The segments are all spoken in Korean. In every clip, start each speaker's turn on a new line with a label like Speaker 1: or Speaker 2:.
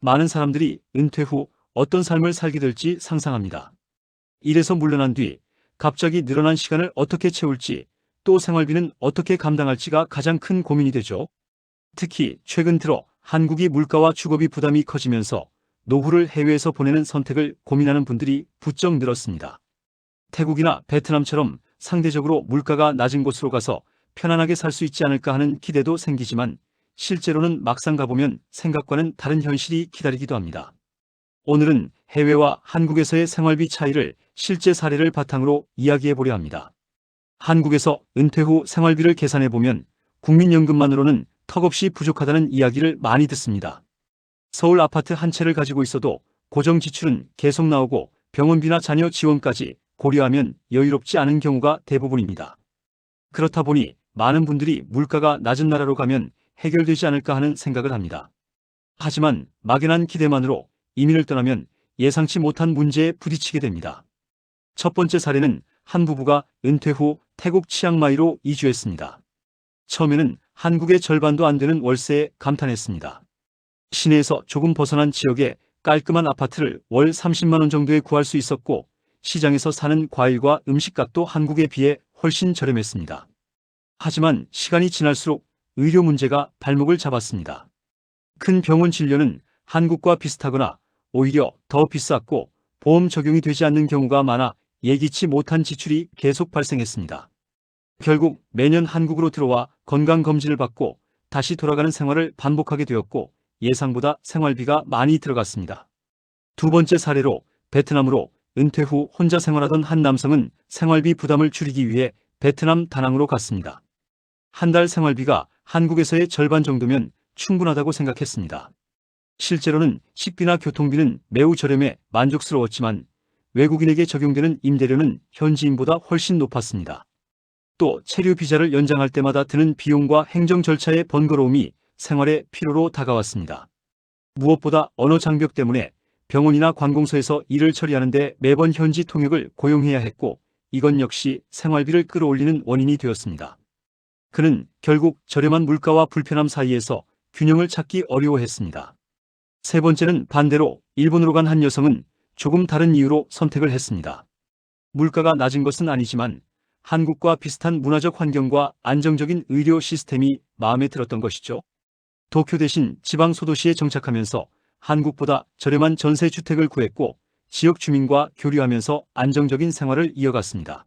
Speaker 1: 많은 사람들이 은퇴 후 어떤 삶을 살게 될지 상상합니다. 일에서 물러난 뒤 갑자기 늘어난 시간을 어떻게 채울지 또 생활비는 어떻게 감당할지가 가장 큰 고민이 되죠. 특히 최근 들어 한국이 물가와 주거비 부담이 커지면서 노후를 해외에서 보내는 선택을 고민하는 분들이 부쩍 늘었습니다. 태국이나 베트남처럼 상대적으로 물가가 낮은 곳으로 가서 편안하게 살 수 있지 않을까 하는 기대도 생기지만 실제로는 막상 가보면 생각과는 다른 현실이 기다리기도 합니다. 오늘은 해외와 한국에서의 생활비 차이를 실제 사례를 바탕으로 이야기해 보려 합니다. 한국에서 은퇴 후 생활비를 계산해 보면 국민연금만으로는 턱없이 부족하다는 이야기를 많이 듣습니다. 서울 아파트 한 채를 가지고 있어도 고정 지출은 계속 나오고 병원비나 자녀 지원까지 고려하면 여유롭지 않은 경우가 대부분입니다. 그렇다 보니 많은 분들이 물가가 낮은 나라로 가면 해결되지 않을까 하는 생각을 합니다. 하지만 막연한 기대만으로 이민을 떠나면 예상치 못한 문제에 부딪히게 됩니다. 첫 번째 사례는 한 부부가 은퇴 후 태국 치앙마이로 이주했습니다. 처음에는 한국의 절반도 안 되는 월세에 감탄했습니다. 시내에서 조금 벗어난 지역에 깔끔한 아파트를 월 30만 원 정도에 구할 수 있었고 시장에서 사는 과일과 음식값도 한국에 비해 훨씬 저렴했습니다. 하지만 시간이 지날수록 의료 문제가 발목을 잡았습니다. 큰 병원 진료는 한국과 비슷하거나 오히려 더 비쌌고 보험 적용이 되지 않는 경우가 많아 예기치 못한 지출이 계속 발생했습니다. 결국 매년 한국으로 들어와 건강검진을 받고 다시 돌아가는 생활을 반복하게 되었고 예상보다 생활비가 많이 들어갔습니다. 두 번째 사례로 베트남으로 은퇴 후 혼자 생활하던 한 남성은 생활비 부담을 줄이기 위해 베트남 다낭으로 갔습니다. 한 달 생활비가 한국에서의 절반 정도면 충분하다고 생각했습니다. 실제로는 식비나 교통비는 매우 저렴해 만족스러웠지만 외국인에게 적용되는 임대료는 현지인보다 훨씬 높았습니다. 또 체류 비자를 연장할 때마다 드는 비용과 행정 절차의 번거로움이 생활의 피로로 다가왔습니다. 무엇보다 언어 장벽 때문에 병원이나 관공서에서 일을 처리하는데 매번 현지 통역을 고용해야 했고 이건 역시 생활비를 끌어올리는 원인이 되었습니다. 그는 결국 저렴한 물가와 불편함 사이에서 균형을 찾기 어려워했습니다. 세 번째는 반대로 일본으로 간 한 여성은 조금 다른 이유로 선택을 했습니다. 물가가 낮은 것은 아니지만 한국과 비슷한 문화적 환경과 안정적인 의료 시스템이 마음에 들었던 것이죠. 도쿄 대신 지방 소도시에 정착하면서 한국보다 저렴한 전세 주택을 구했고 지역 주민과 교류하면서 안정적인 생활을 이어갔습니다.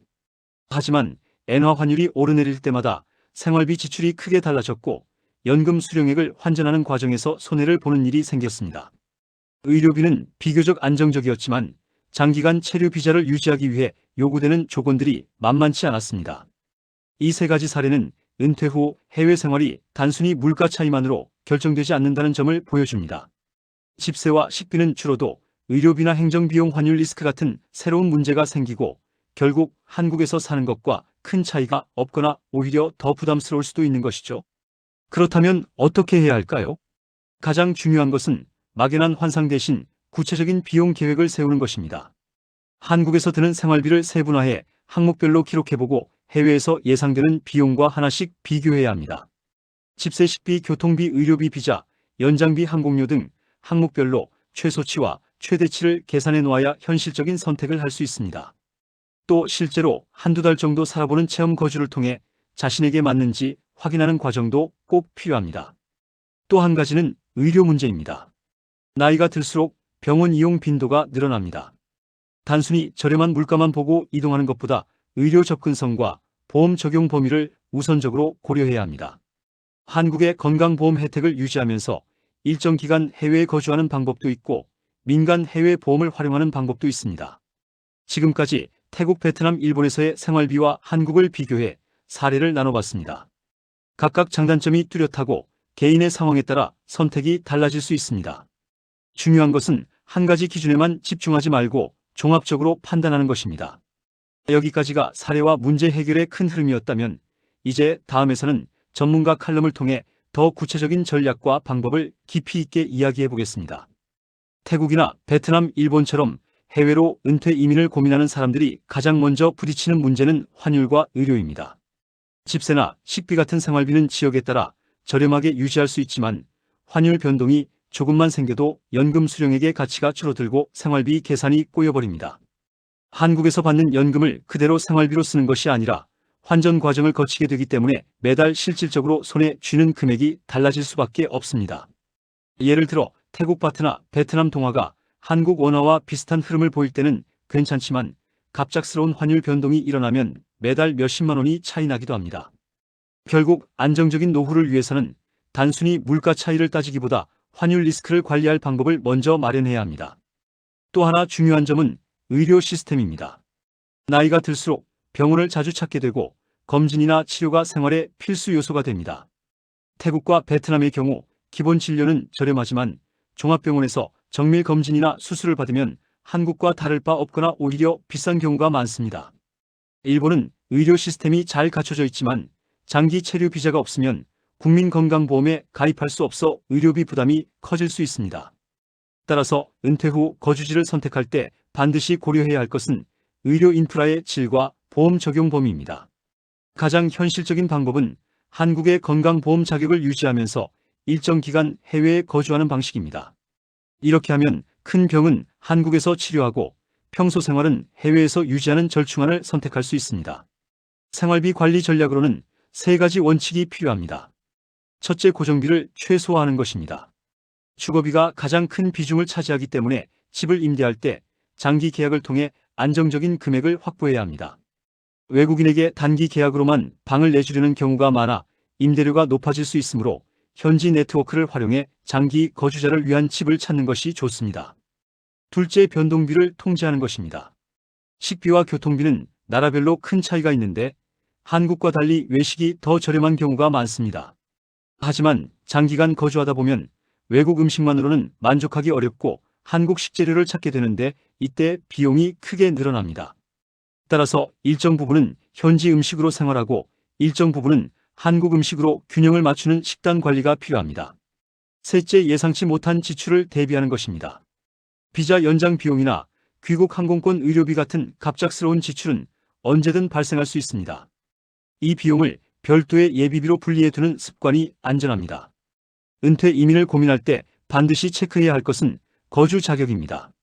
Speaker 1: 하지만 엔화 환율이 오르내릴 때마다 생활비 지출이 크게 달라졌고 연금 수령액을 환전하는 과정에서 손해를 보는 일이 생겼습니다. 의료비는 비교적 안정적이었지만 장기간 체류 비자를 유지하기 위해 요구되는 조건들이 만만치 않았습니다. 이 세 가지 사례는 은퇴 후 해외 생활이 단순히 물가 차이만으로 결정되지 않는다는 점을 보여줍니다. 집세와 식비는 줄어도 의료비나 행정비용 환율 리스크 같은 새로운 문제가 생기고 결국 한국에서 사는 것과 큰 차이가 없거나 오히려 더 부담스러울 수도 있는 것이죠. 그렇다면 어떻게 해야 할까요? 가장 중요한 것은 막연한 환상 대신 구체적인 비용 계획을 세우는 것입니다. 한국에서 드는 생활비를 세분화해 항목별로 기록해보고 해외에서 예상되는 비용과 하나씩 비교해야 합니다. 집세 식비, 교통비, 의료비, 비자, 연장비, 항공료 등 항목별로 최소치와 최대치를 계산해 놓아야 현실적인 선택을 할 수 있습니다. 또 실제로 한두 달 정도 살아보는 체험 거주를 통해 자신에게 맞는지 확인하는 과정도 꼭 필요합니다. 또 한 가지는 의료 문제입니다. 나이가 들수록 병원 이용 빈도가 늘어납니다. 단순히 저렴한 물가만 보고 이동하는 것보다 의료 접근성과 보험 적용 범위를 우선적으로 고려해야 합니다. 한국의 건강보험 혜택을 유지하면서 일정 기간 해외에 거주하는 방법도 있고 민간 해외 보험을 활용하는 방법도 있습니다. 지금까지 태국, 베트남, 일본에서의 생활비와 한국을 비교해 사례를 나눠봤습니다. 각각 장단점이 뚜렷하고 개인의 상황에 따라 선택이 달라질 수 있습니다. 중요한 것은 한 가지 기준에만 집중하지 말고 종합적으로 판단하는 것입니다. 여기까지가 사례와 문제 해결의 큰 흐름이었다면 이제 다음에서는 전문가 칼럼을 통해 더 구체적인 전략과 방법을 깊이 있게 이야기해 보겠습니다. 태국이나 베트남, 일본처럼 해외로 은퇴 이민을 고민하는 사람들이 가장 먼저 부딪히는 문제는 환율과 의료입니다. 집세나 식비 같은 생활비는 지역에 따라 저렴하게 유지할 수 있지만 환율 변동이 조금만 생겨도 연금 수령액의 가치가 줄어들고 생활비 계산이 꼬여버립니다. 한국에서 받는 연금을 그대로 생활비로 쓰는 것이 아니라 환전 과정을 거치게 되기 때문에 매달 실질적으로 손에 쥐는 금액이 달라질 수밖에 없습니다. 예를 들어 태국 바트나 베트남 동화가 한국 원화와 비슷한 흐름을 보일 때는 괜찮지만 갑작스러운 환율 변동이 일어나면 매달 몇십만 원이 차이 나기도 합니다. 결국 안정적인 노후를 위해서는 단순히 물가 차이를 따지기보다 환율 리스크를 관리할 방법을 먼저 마련해야 합니다. 또 하나 중요한 점은 의료 시스템입니다. 나이가 들수록 병원을 자주 찾게 되고 검진이나 치료가 생활의 필수 요소가 됩니다. 태국과 베트남의 경우 기본 진료는 저렴하지만 종합병원에서 정밀 검진이나 수술을 받으면 한국과 다를 바 없거나 오히려 비싼 경우가 많습니다. 일본은 의료 시스템이 잘 갖춰져 있지만 장기 체류 비자가 없으면 국민건강보험에 가입할 수 없어 의료비 부담이 커질 수 있습니다. 따라서 은퇴 후 거주지를 선택할 때 반드시 고려해야 할 것은 의료 인프라의 질과 보험 적용 범위입니다. 가장 현실적인 방법은 한국의 건강보험 자격을 유지하면서 일정 기간 해외에 거주하는 방식입니다. 이렇게 하면 큰 병은 한국에서 치료하고 평소 생활은 해외에서 유지하는 절충안을 선택할 수 있습니다. 생활비 관리 전략으로는 세 가지 원칙이 필요합니다. 첫째 고정비를 최소화하는 것입니다. 주거비가 가장 큰 비중을 차지하기 때문에 집을 임대할 때 장기 계약을 통해 안정적인 금액을 확보해야 합니다. 외국인에게 단기 계약으로만 방을 내주려는 경우가 많아 임대료가 높아질 수 있으므로 현지 네트워크를 활용해 장기 거주자를 위한 집을 찾는 것이 좋습니다. 둘째 변동비를 통제하는 것입니다. 식비와 교통비는 나라별로 큰 차이가 있는데 한국과 달리 외식이 더 저렴한 경우가 많습니다. 하지만 장기간 거주하다 보면 외국 음식만으로는 만족하기 어렵고 한국 식재료를 찾게 되는데 이때 비용이 크게 늘어납니다. 따라서 일정 부분은 현지 음식으로 생활하고 일정 부분은 한국 음식으로 균형을 맞추는 식단 관리가 필요합니다. 셋째 예상치 못한 지출을 대비하는 것입니다. 비자 연장 비용이나 귀국 항공권 의료비 같은 갑작스러운 지출은 언제든 발생할 수 있습니다. 이 비용을 별도의 예비비로 분리해 두는 습관이 안전합니다. 은퇴 이민을 고민할 때 반드시 체크해야 할 것은 거주 자격입니다.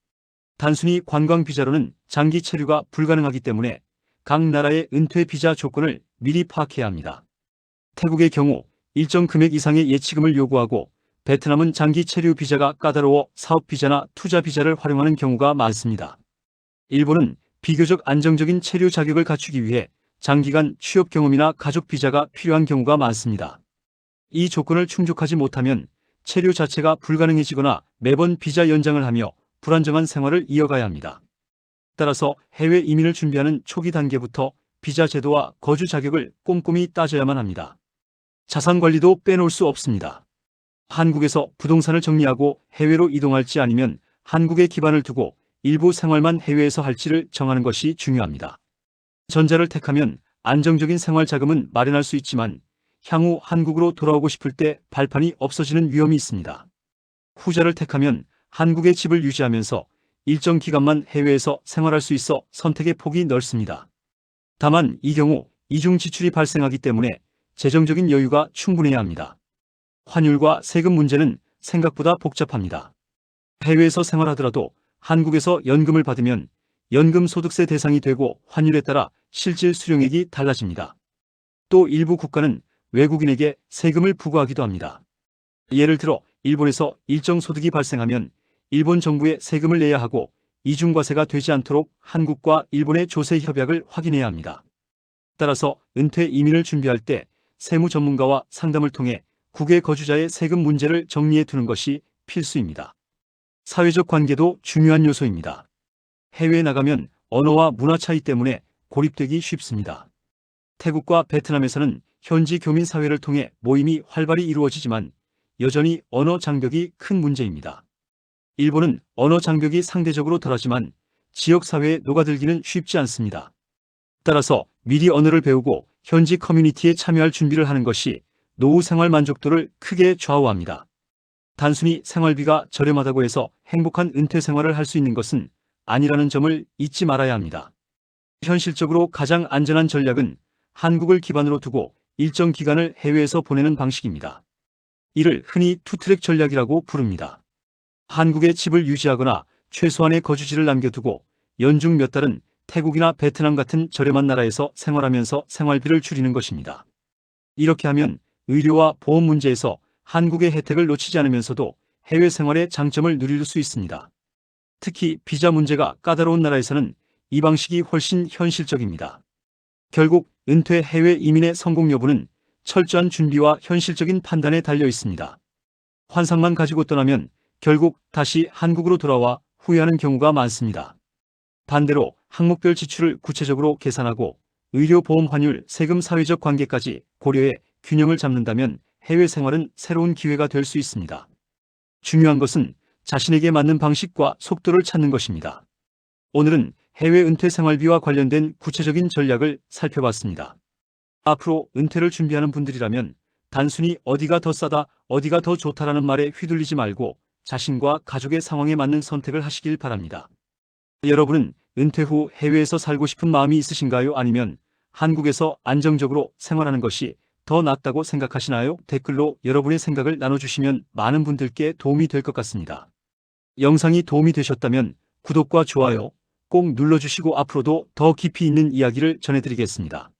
Speaker 1: 단순히 관광 비자로는 장기 체류가 불가능하기 때문에 각 나라의 은퇴 비자 조건을 미리 파악해야 합니다. 태국의 경우 일정 금액 이상의 예치금을 요구하고 베트남은 장기 체류 비자가 까다로워 사업 비자나 투자 비자를 활용하는 경우가 많습니다. 일본은 비교적 안정적인 체류 자격을 갖추기 위해 장기간 취업 경험이나 가족 비자가 필요한 경우가 많습니다. 이 조건을 충족하지 못하면 체류 자체가 불가능해지거나 매번 비자 연장을 하며 불안정한 생활을 이어가야 합니다. 따라서 해외 이민을 준비하는 초기 단계부터 비자 제도와 거주 자격을 꼼꼼히 따져야만 합니다. 자산 관리도 빼놓을 수 없습니다. 한국에서 부동산을 정리하고 해외로 이동할지 아니면 한국에 기반을 두고 일부 생활만 해외에서 할지를 정하는 것이 중요합니다. 전자를 택하면 안정적인 생활 자금은 마련할 수 있지만 향후 한국으로 돌아오고 싶을 때 발판이 없어지는 위험이 있습니다. 후자를 택하면 한국의 집을 유지하면서 일정 기간만 해외에서 생활할 수 있어 선택의 폭이 넓습니다. 다만 이 경우 이중 지출이 발생하기 때문에 재정적인 여유가 충분해야 합니다. 환율과 세금 문제는 생각보다 복잡합니다. 해외에서 생활하더라도 한국에서 연금을 받으면 연금 소득세 대상이 되고 환율에 따라 실질 수령액이 달라집니다. 또 일부 국가는 외국인에게 세금을 부과하기도 합니다. 예를 들어 일본에서 일정 소득이 발생하면 일본 정부에 세금을 내야 하고 이중과세가 되지 않도록 한국과 일본의 조세 협약을 확인해야 합니다. 따라서 은퇴 이민을 준비할 때 세무 전문가와 상담을 통해 국외 거주자의 세금 문제를 정리해 두는 것이 필수입니다. 사회적 관계도 중요한 요소입니다. 해외에 나가면 언어와 문화 차이 때문에 고립되기 쉽습니다. 태국과 베트남에서는 현지 교민 사회를 통해 모임이 활발히 이루어지지만 여전히 언어 장벽이 큰 문제입니다. 일본은 언어 장벽이 상대적으로 덜하지만 지역 사회에 녹아들기는 쉽지 않습니다. 따라서 미리 언어를 배우고 현지 커뮤니티에 참여할 준비를 하는 것이 노후 생활 만족도를 크게 좌우합니다. 단순히 생활비가 저렴하다고 해서 행복한 은퇴 생활을 할 수 있는 것은 아니라는 점을 잊지 말아야 합니다. 현실적으로 가장 안전한 전략은 한국을 기반으로 두고 일정 기간을 해외에서 보내는 방식입니다. 이를 흔히 투트랙 전략이라고 부릅니다. 한국에 집을 유지하거나 최소한의 거주지를 남겨두고 연중 몇 달은 태국이나 베트남 같은 저렴한 나라에서 생활하면서 생활비를 줄이는 것입니다. 이렇게 하면 의료와 보험 문제에서 한국의 혜택을 놓치지 않으면서도 해외 생활의 장점을 누릴 수 있습니다. 특히 비자 문제가 까다로운 나라에서는 이 방식이 훨씬 현실적입니다. 결국 은퇴 해외 이민의 성공 여부는 철저한 준비와 현실적인 판단에 달려 있습니다. 환상만 가지고 떠나면 결국 다시 한국으로 돌아와 후회하는 경우가 많습니다. 반대로 항목별 지출을 구체적으로 계산하고 의료보험 환율, 세금 사회적 관계까지 고려해 균형을 잡는다면 해외 생활은 새로운 기회가 될 수 있습니다. 중요한 것은 자신에게 맞는 방식과 속도를 찾는 것입니다. 오늘은 해외 은퇴 생활비와 관련된 구체적인 전략을 살펴봤습니다. 앞으로 은퇴를 준비하는 분들이라면 단순히 어디가 더 싸다, 어디가 더 좋다라는 말에 휘둘리지 말고 자신과 가족의 상황에 맞는 선택을 하시길 바랍니다. 여러분은 은퇴 후 해외에서 살고 싶은 마음이 있으신가요? 아니면 한국에서 안정적으로 생활하는 것이 더 낫다고 생각하시나요? 댓글로 여러분의 생각을 나눠주시면 많은 분들께 도움이 될 것 같습니다. 영상이 도움이 되셨다면 구독과 좋아요 꼭 눌러주시고 앞으로도 더 깊이 있는 이야기를 전해드리겠습니다.